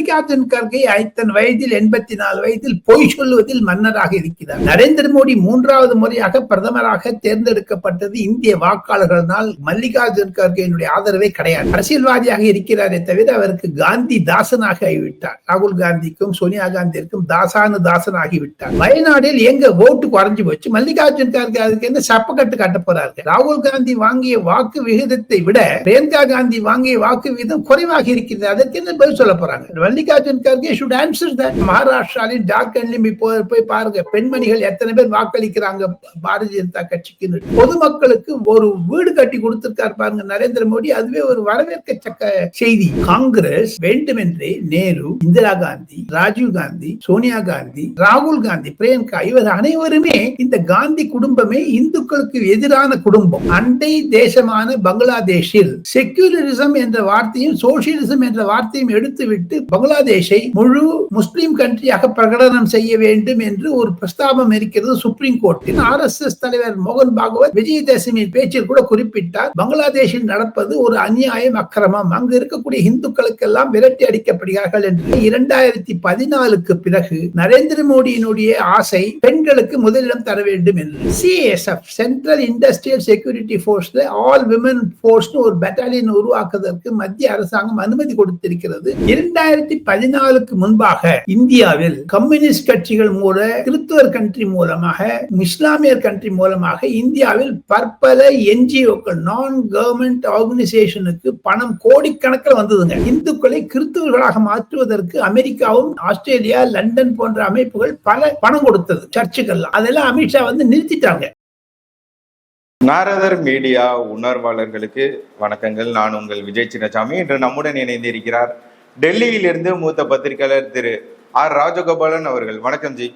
மல்லிகார்ஜுன் கர்கே ஐத்தன் வயதில் எண்பத்தி நாலு வயதில் பொய் சொல்லுவதில் மன்னராக இருக்கிறார். நரேந்திர மோடி மூன்றாவது முறையாக பிரதமராக தேர்ந்தெடுக்கப்பட்டது இந்திய வாக்காளர்களால் மல்லிகார்ஜுன் கர்கேனுடைய ஆதரவே கிடையாது. அரசியல்வாதியாக இருக்கிறாரே தவிர அவருக்கு காந்தி தாசனாக ஆகிவிட்டார். ராகுல் காந்திக்கும் சோனியா காந்திக்கும் தாசானு தாசன் ஆகிவிட்டார் வயநாடில் எங்க ஓட்டு குறைஞ்சு போச்சு. மல்லிகார்ஜுன் கார்கே அதுக்கு என்ன சப்பக்கட்டு காட்ட போறாரு ராகுல் காந்தி வாங்கிய வாக்கு விகிதத்தை விட பிரியங்கா காந்தி வாங்கிய வாக்கு விகிதம் குறைவாக இருக்கிறது. அதற்கு என்ன பதில் சொல்ல போறாங்க? Mallikarjun Kharge should answer that மகாராஷ்டிராலின் ஜார்க்கண்ட்லயும் இப்போ போய் பாருங்க பெண்மணிகள் எத்தனை பேர் வாக்களிக்கிறாங்க பாரதிய ஜனதா கட்சிக்கு பொதுமக்களுக்கு ஒரு வீடு கட்டி கொடுத்திருக்காரு பாருங்க நரேந்திர மோடி. அதுவே ஒரு வரவேற்கத்தக்க செய்தி. காங்கிரஸ் வேண்டுமென்றே நேரு இந்திரா காந்தி ராஜீவ் காந்தி சோனியா காந்தி ராகுல் காந்தி பிரியங்கா இவர் அனைவருமே இந்த காந்தி குடும்பமே இந்துக்களுக்கு எதிரான குடும்பம். அண்டை தேசமான பங்களாதேஷில் செக்யூலரிசம் என்ற வார்த்தையும் சோசியலிசம் என்ற வார்த்தையும் எடுத்துவிட்டு பங்களாதேஷை முழு முஸ்லீம் கண்ட்ரியாக பிரகடனம் செய்ய வேண்டும் என்று ஒரு பிரஸ்தாபம் இருக்கிறது சுப்ரீம் கோர்ட்டில். ஆர் எஸ் எஸ் தலைவர் மோகன் பாகவத் விஜயதசமி பேச்சில் கூட குறிப்பிட்டார் பங்களாதேஷில் நடப்பது ஒரு அநியாயம் அக்கிரமம். அங்கு இருக்கக்கூடிய இந்துக்களுக்கெல்லாம் விரட்டி அடிக்கப்படுகிறார்கள் என்று இரண்டாயிரத்தி பதினாலுக்கு பிறகு நரேந்திர மோடியினுடைய ஆசை பெண்களுக்கு முதலிடம் தர வேண்டும் என்று. சிஎஸ்எஃப் சென்ட்ரல் இண்டஸ்ட்ரியல் செக்யூரிட்டி போர்ஸ்ல ஆல் விமன் போர்ஸ் ஒரு பெட்டாலியன் உருவாக்குவதற்கு மத்திய அரசாங்கம் அனுமதி கொடுத்திருக்கிறது. இரண்டாயிரத்தி ரெண்டாயிரத்தி பதினாலுக்கு முன்பாக இந்தியாவில் கம்யூனிஸ்ட் கட்சிகள் மூல கிறிஸ்துவர் கண்ட்ரி மூலமாக இஸ்லாமியர் கண்ட்ரி மூலமாக இந்தியாவில் பற்பல என்ஜிஓக்கள் நான் கவர்மெண்ட் ஆர்கனைசேஷனுக்கு பணம் கோடிக்கணக்கில் வந்ததுங்க. இந்துக்களை கிறிஸ்துவர்களாக மாற்றுவதற்கு அமெரிக்காவும் ஆஸ்திரேலியா லண்டன் போன்ற அமைப்புகள் பல பணம் கொடுத்தது சர்ச்சுக்கெல்லாம் அதெல்லாம் அமித்ஷா வந்து நிறுத்திட்டாங்க. நாரதர் மீடியா உணர்வாளர்களுக்கு வணக்கங்கள். நான் உங்கள் விஜய் சின்னசாமி. இன்று நம்முடன் இணைந்திருக்கிறார் டெல்லியிலிருந்து மூத்த பத்திரிகையாளர் திரு ஆர் ராஜகோபாலன் அவர்கள். வணக்கம் ஜி.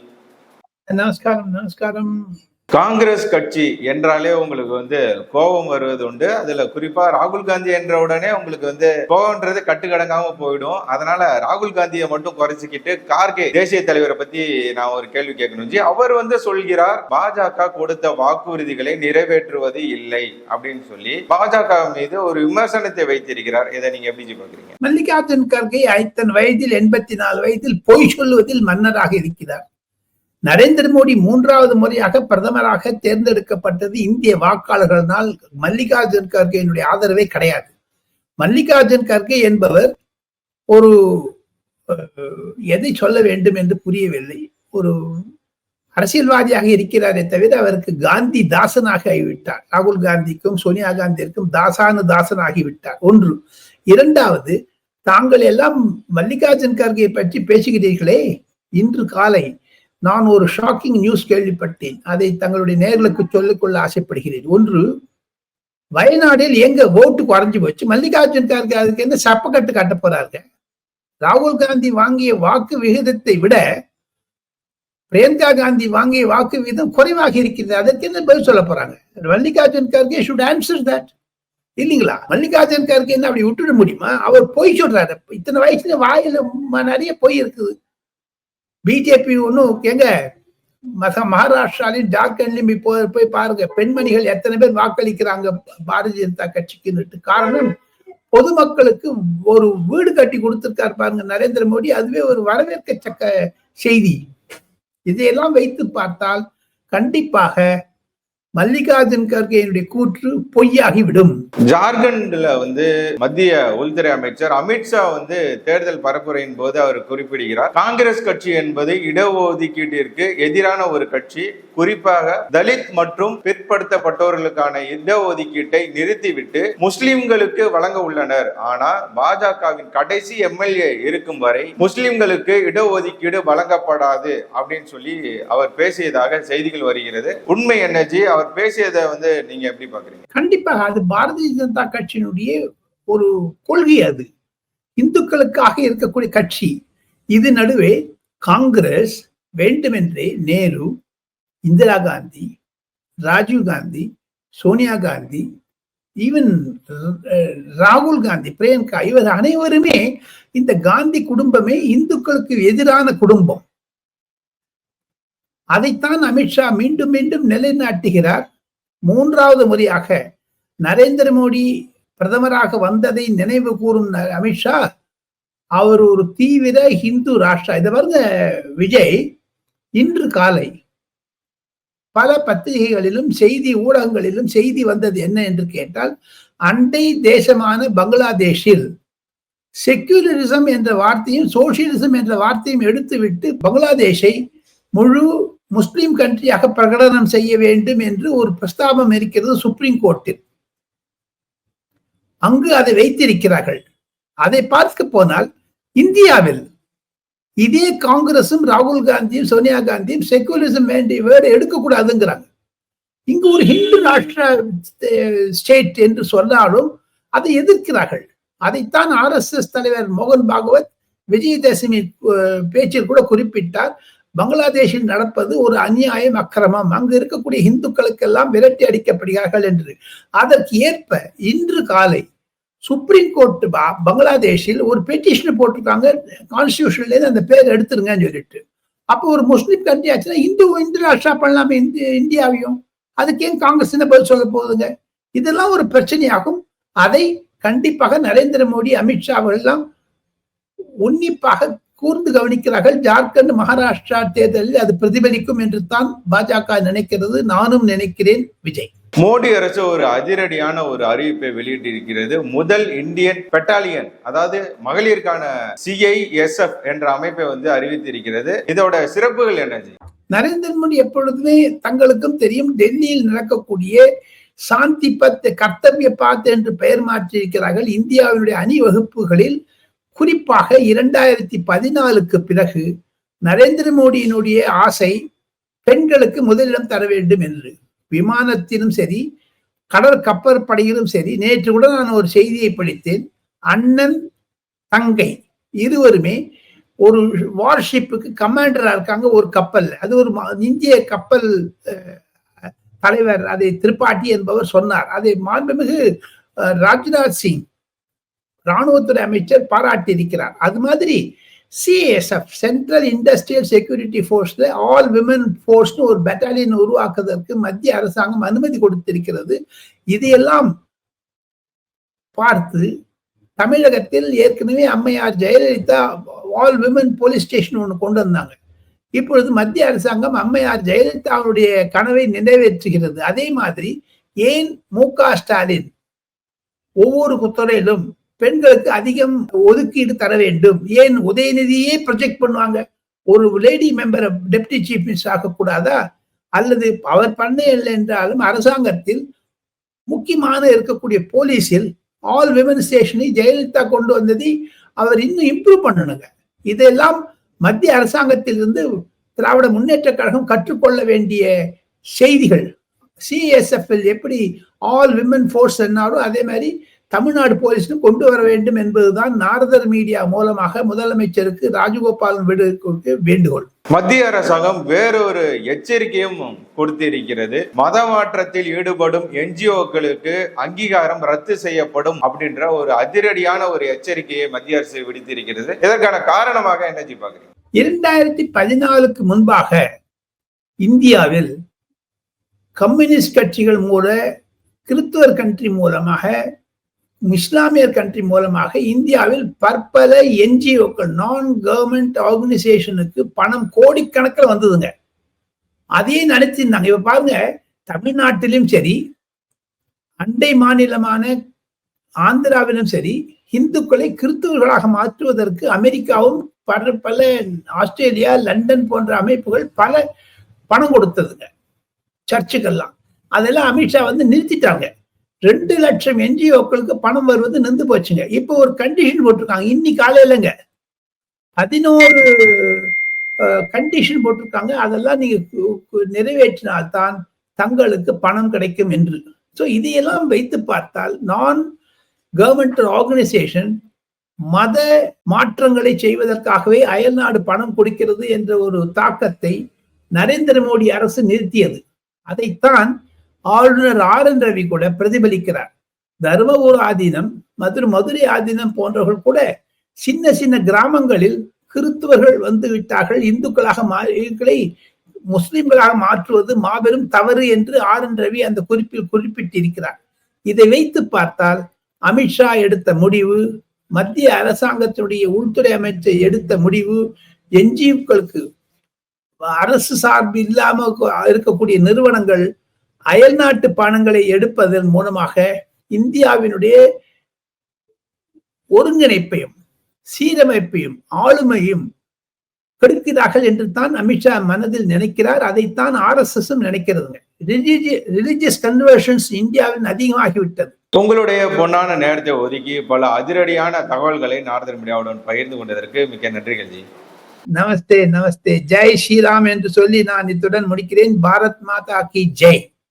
நமஸ்காரம் நமஸ்காரம். காங்கிரஸ் கட்சி என்றாலே உங்களுக்கு வந்து கோபம் வருவது உண்டு அதுல குறிப்பா ராகுல் காந்தி என்ற உடனே உங்களுக்கு வந்து கோபம்ன்றது கட்டுக்கடங்காம போயிடும். அதனால ராகுல் காந்தியை மட்டும் குறைச்சிக்கிட்டு கார்கே தேசிய தலைவரை பத்தி நான் ஒரு கேள்வி கேட்கணும் ஜி. அவர் வந்து சொல்கிறார் பாஜக கொடுத்த வாக்குறுதிகளை நிறைவேற்றுவது இல்லை அப்படின்னு சொல்லி. பாஜக மீது ஒரு விமர்சனத்தை வைத்திருக்கிறார். இதை நீங்க எப்படி பாக்குறீங்க மல்லிகார்ஜுன் கார்கே அத்தன் வயதில் எண்பத்தி நாலு வயதில் பொய் சொல்லுவதில் மன்னராக இருக்கிறார். நரேந்திர மோடி மூன்றாவது முறையாக பிரதமராக தேர்ந்தெடுக்கப்பட்டது இந்திய வாக்காளர்களால் மல்லிகார்ஜுன் கர்கேனுடைய ஆதரவே கிடையாது. மல்லிகார்ஜுன் கர்கே என்பவர் ஒரு எதை சொல்ல வேண்டும் என்று புரியவில்லை. ஒரு அரசியல்வாதியாக இருக்கிறாரே தவிர அவருக்கு காந்தி தாசனாக ஆகிவிட்டார். ராகுல் காந்திக்கும் சோனியா காந்திக்கும் தாசானு தாசன் ஆகிவிட்டார் ஒன்று. இரண்டாவது தாங்கள் எல்லாம் மல்லிகார்ஜுன் கார்கே பற்றி பேசுகிறீர்களே. இன்று காலை நான் ஒரு ஷாக்கிங் நியூஸ் கேள்விப்பட்டேன். அதை தங்களுடைய நேர்களுக்கு சொல்லிக்கொள்ள ஆசைப்படுகிறேன். ஒன்று வயநாடில் எங்க ஓட்டு குறைஞ்சு போச்சு? மல்லிகார்ஜுன் கார்கே அதுக்கு என்ன சப்பக்கட்டு காட்ட போறாருங்க? ராகுல் காந்தி வாங்கிய வாக்கு விகிதத்தை விட பிரியங்கா காந்தி வாங்கிய வாக்கு விகிதம் குறைவாக இருக்கிறது. அதற்கு என்ன பதில் சொல்ல போறாங்க? Mallikarjun Kharge should answer that இல்லைங்களா? மல்லிகார்ஜுன் கார்கே என்ன அப்படி விட்டுட முடியுமா? அவர் பொய் சொல்றாரு. இத்தனை வயசுல வாயில நிறைய பொய் இருக்குது. பிஜேபி ஒன்றும் எங்க? மகாராஷ்டிராலையும் ஜார்க்கண்ட்லயும் இப்போ போய் பாருங்க. பெண்மணிகள் எத்தனை பேர் வாக்களிக்கிறாங்க பாரதிய ஜனதா கட்சிக்குன்னு காரணம் பொதுமக்களுக்கு ஒரு வீடு கட்டி கொடுத்திருக்காரு பாருங்க நரேந்திர மோடி. அதுவே ஒரு வரவேற்கத்தக்க செய்தி. இதையெல்லாம் வைத்து பார்த்தால் கண்டிப்பாக மல்லிகார்ஜுன் கர்கேனுடைய கூற்று பொய்யாகிவிடும். ஜார்க்கண்ட்ல வந்து மத்திய உள்துறை அமைச்சர் அமித்ஷா வந்து தேர்தல் பரப்புரையின் போது அவர் குறிப்பிடுகிறார் காங்கிரஸ் கட்சி என்பது இடஒதுக்கீட்டிற்கு எதிரான ஒரு கட்சி. குறிப்பாக தலித் மற்றும் பிற்படுத்தப்பட்டவர்களுக்கான இடஒதுக்கீட்டை நிறுத்திவிட்டு முஸ்லிம்களுக்கு வழங்க உள்ளனர். ஆனா பாஜகவின் கடைசி எம்எல்ஏ இருக்கும் வரை முஸ்லிம்களுக்கு இடஒதுக்கீடு வழங்கப்படாது அப்படின்னு சொல்லி அவர் பேசியதாக செய்திகள் வருகிறது. உண்மை என்னஜி அவர் பேசியதை வந்து நீங்க எப்படி பாக்குறீங்க? கண்டிப்பாக அது பாரதிய ஜனதா கட்சியினுடைய ஒரு கொள்கை அது. இந்துக்களுக்காக இருக்கக்கூடிய கட்சி. இது நடுவே காங்கிரஸ் வேண்டுமென்றே நேரு இந்திரா காந்தி ராஜீவ் காந்தி சோனியா காந்தி ஈவன் ராகுல் காந்தி பிரியங்கா இவர் அனைவருமே இந்த காந்தி குடும்பமே இந்துக்களுக்கு எதிரான குடும்பம். அதைத்தான் அமித்ஷா மீண்டும் மீண்டும் நிலைநாட்டுகிறார். மூன்றாவது முறையாக நரேந்திர மோடி பிரதமராக வந்ததை நினைவு கூறும் அமித்ஷா அவர் ஒரு தீவிர ஹிந்து ராஷ்டிரா இதை பாருங்க விஜய் இன்று காலை பல பத்திரிகைகளிலும் செய்தி ஊடகங்களிலும் செய்தி வந்தது என்ன என்று கேட்டால் அண்டை தேசமான பங்களாதேஷில் செக்யூலரிசம் என்ற வார்த்தையும் சோசியலிசம் என்ற வார்த்தையும் எடுத்துவிட்டு பங்களாதேஷை முழு முஸ்லிம் கண்ட்ரியாக பிரகடனம் செய்ய வேண்டும் என்று ஒரு பிரஸ்தாபம் இருக்கிறது சுப்ரீம் கோர்ட்டில். அங்கு அதை வைத்திருக்கிறார்கள். அதை பார்க்க போனால் இந்தியாவில் இதே காங்கிரசும் ராகுல் காந்தியும் சோனியா காந்தியும் செக்குலரிசம் வேண்டிய வேறு எடுக்கக்கூடாதுங்கிறாங்க. இங்கு ஒரு ஹிந்து ராஷ்டிர ஸ்டேட் என்று சொன்னாலும் அதை எதிர்க்கிறார்கள். அதைத்தான் ஆர் எஸ் எஸ் தலைவர் மோகன் பாகவத் விஜயதசமி பேச்சில் கூட குறிப்பிட்டார். பங்களாதேஷில் நடப்பது ஒரு அநியாயம் அக்கிரமம். அங்கு இருக்கக்கூடிய இந்துக்களுக்கெல்லாம் விரட்டி அடிக்கப்படுகிறார்கள் என்று. அதற்கு ஏற்ப இன்று காலை சுப்ரீம் கோர்ட் பங்களாதேஷில் ஒரு பெட்டிஷன் போட்டிருக்காங்க. கான்ஸ்டியூஷன்லேருந்து அந்த பேர் எடுத்துருங்கன்னு சொல்லிட்டு. அப்போ ஒரு முஸ்லீம் கண்ட்ரி ஆச்சுன்னா இந்து இந்து ராஷ்டிரா பண்ணலாமே இந்தியாவையும். அதுக்கு ஏன் காங்கிரஸ் என்ன பதில் சொல்ல போகுதுங்க? இதெல்லாம் ஒரு பிரச்சனையாகும். அதை கண்டிப்பாக நரேந்திர மோடி அமித்ஷா அவர்கள்லாம் உன்னிப்பாக கூர்ந்து கவனிக்கிறார்கள். ஜார்க்கண்ட் மகாராஷ்டிரா தேர்தலில் அது பிரதிபலிக்கும் என்று தான் பாஜக நினைக்கிறது. நானும் நினைக்கிறேன் விஜய். மோடி அரசு ஒரு அதிரடியான ஒரு அறிவிப்பை வெளியிட்டிருக்கிறது. முதல் இந்தியன் பெட்டாலியன் அதாவது மகளிருக்கான சிஐஎஸ்எஃப் என்ற அமைப்பை வந்து அறிவித்திருக்கிறது. இதோட சிறப்புகள் என்ன நரேந்திர மோடி எப்பொழுதுமே தங்களுக்கும் தெரியும் டெல்லியில் நடக்கக்கூடிய சாந்தி பத் கர்த்தவிய பாத் என்று பெயர் மாற்றியிருக்கிறார்கள். இந்தியாவினுடைய அணிவகுப்புகளில் குறிப்பாக இரண்டாயிரத்தி பதினாலுக்கு பிறகு நரேந்திர மோடியினுடைய ஆசை பெண்களுக்கு முதலிடம் தர வேண்டும் என்று. விமானத்திலும் சரி கடல் கப்பற்படையிலும் சரி நேற்று கூட நான் ஒரு செய்தியை படித்தேன். அண்ணன் தங்கை இருவருமே ஒரு வார்ஷிப்புக்கு கமாண்டரா இருக்காங்க ஒரு கப்பல். அது ஒரு இந்திய கப்பல் தலைவர் அதை திரிபாட்டி என்பவர் சொன்னார். அதை மாண்புமிகு ராஜ்நாத் சிங் ராணுவத்துறை அமைச்சர் பாராட்டி இருக்கிறார் அது மாதிரி சிஎஸ்எஃப் சென்ட்ரல் இண்டஸ்ட்ரியல் செக்யூரிட்டி ஃபோர்ஸ்ல ஆல் விமன் ஃபோர்ஸ்னு ஒரு பெட்டாலியன் உருவாக்குவதற்கு மத்திய அரசாங்கம் அனுமதி கொடுத்திருக்கிறது. இதையெல்லாம் பார்த்து தமிழகத்தில் ஏற்கனவே அம்மையார் Jayalalithaa all women police station ஒன்று கொண்டு வந்தாங்க. இப்பொழுது மத்திய அரசாங்கம் அம்மையார் ஜெயலலிதாவுடைய கனவை நிறைவேற்றுகிறது. அதே மாதிரி ஏன் மு க ஸ்டாலின் ஒவ்வொரு துறையிலும் பெண்களுக்கு அதிகம் ஒதுக்கீடு தர வேண்டும். ஏன் உதயநிதியே ப்ரொஜெக்ட் பண்ணுவாங்க? ஒரு லேடி மெம்பரை டெப்டி சீஃப் மினிஸ்டர் ஆகக்கூடாதா? அல்லது அவர் பண்ண இல்லை என்றாலும் அரசாங்கத்தில் முக்கியமான இருக்கக்கூடிய போலீஸில் ஆல் விமன் ஸ்டேஷனை ஜெயலலிதா கொண்டு வந்ததை அவர் இன்னும் இம்ப்ரூவ் பண்ணணுங்க. இதெல்லாம் மத்திய அரசாங்கத்திலிருந்து திராவிட முன்னேற்ற கழகம் கற்றுக்கொள்ள வேண்டிய செய்திகள். சிஎஸ்எஃப்எல் எப்படி ஆல் விமன் ஃபோர்ஸ் என்னாரோ அதே மாதிரி தமிழ்நாடு போலீஸும் கொண்டு வர வேண்டும் என்பதுதான் நாரதர் மீடியா மூலமாக முதலமைச்சருக்கு ராஜகோபாலன் விடுக்கு வேண்டுகோள். மத்திய அரசாங்கம் வேறொரு எச்சரிக்கையும் கொடுத்திருக்கிறது. மத மாற்றத்தில் ஈடுபடும் என்ஜிஓக்களுக்கு அங்கீகாரம் ரத்து செய்யப்படும் அப்படின்ற ஒரு அதிரடியான ஒரு எச்சரிக்கையை மத்திய அரசு விடுத்திருக்கிறது. இதற்கான காரணமாக என்ன பாக்குறீங்க இரண்டாயிரத்தி பதினாலுக்கு முன்பாக இந்தியாவில் கம்யூனிஸ்ட் கட்சிகள் மூல கிறிஸ்துவர் கண்ட்ரி மூலமாக இஸ்லாமியர் கண்ட்ரி மூலமாக இந்தியாவில் பற்பல என்ஜிஓக்கள் நான் கவர்மெண்ட் ஆர்கனைசேஷனுக்கு பணம் கோடிக்கணக்கில் வந்ததுங்க. அதையும் நினைச்சிருந்தாங்க. இப்ப பாருங்க தமிழ்நாட்டிலும் சரி அண்டை மாநிலமான ஆந்திராவிலும் சரி இந்துக்களை கிறிஸ்துவர்களாக மாற்றுவதற்கு அமெரிக்காவும் பல பல ஆஸ்திரேலியா லண்டன் போன்ற அமைப்புகள் பல பணம் கொடுத்ததுங்க. சர்ச்சுக்கெல்லாம் அதெல்லாம் அமித்ஷா வந்து நிறுத்திட்டாங்க. ரெண்டு லட்சம் என்ஜிஓக்களுக்கு பணம் வருவது நின்று போச்சுங்க. இப்போ ஒரு கண்டிஷன் போட்டிருக்காங்க. இன்னி காலையிலங்க பதினோரு கண்டிஷன் போட்டிருக்காங்க. அதெல்லாம் நீங்க நிறைவேற்றினால்தான் தங்களுக்கு பணம் கிடைக்கும் என்று. ஸோ இதையெல்லாம் வைத்து பார்த்தால் நான் கவர்மெண்ட் ஆர்கனைசேஷன் மத மாற்றங்களை செய்வதற்காகவே அயல்நாடு பணம் கொடுக்கிறது என்ற ஒரு தாக்கத்தை நரேந்திர மோடி அரசு நிறுத்தியது. அதைத்தான் ஆளுநர் ஆர் என் ரவி கூட பிரதிபலிக்கிறார். தர்மபுர ஆதீனம் மதுரை மதுரை ஆதீனம் போன்றவர்கள் கூட சின்ன சின்ன கிராமங்களில் கிறிஸ்துவர்கள் வந்து விட்டார்கள். இந்துக்களாக மாறிகளை முஸ்லிம்களாக மாற்றுவது மாபெரும் தவறு என்று ஆர் என் ரவி அந்த குறிப்பில் குறிப்பிட்டிருக்கிறார். இதை வைத்து பார்த்தால் அமித்ஷா எடுத்த முடிவு மத்திய அரசாங்கத்தினுடைய உள்துறை அமைச்சர் எடுத்த முடிவு என்ஜிஓக்களுக்கு அரசு சார்பு இல்லாம இருக்கக்கூடிய நிறுவனங்கள் அயல்நாட்டு பணங்களை எடுப்பதன் மூலமாக இந்தியாவினுடைய ஒருங்கிணைப்பையும் சீரமைப்பையும் ஆளுமையும் கெடுக்கிறார்கள் என்று தான் அமித்ஷா மனதில் நினைக்கிறார். அதைத்தான் ஆர் எஸ் எஸ் நினைக்கிறதுங்க. ரிலிஜியஸ் கன்வர்ஷன்ஸ் இந்தியாவில் அதிகமாகிவிட்டது. உங்களுடைய பொன்னான நேரத்தை ஒதுக்கி பல அதிரடியான தகவல்களை நாரதன் மீடியாவுடன் பகிர்ந்து கொண்டதற்கு மிக்க நன்றிகள் ஜி நமஸ்தே நமஸ்தே. ஜெய் ஸ்ரீராம் என்று சொல்லி நான் இத்துடன் முடிக்கிறேன். பாரத் மாதா கி ஜெய்.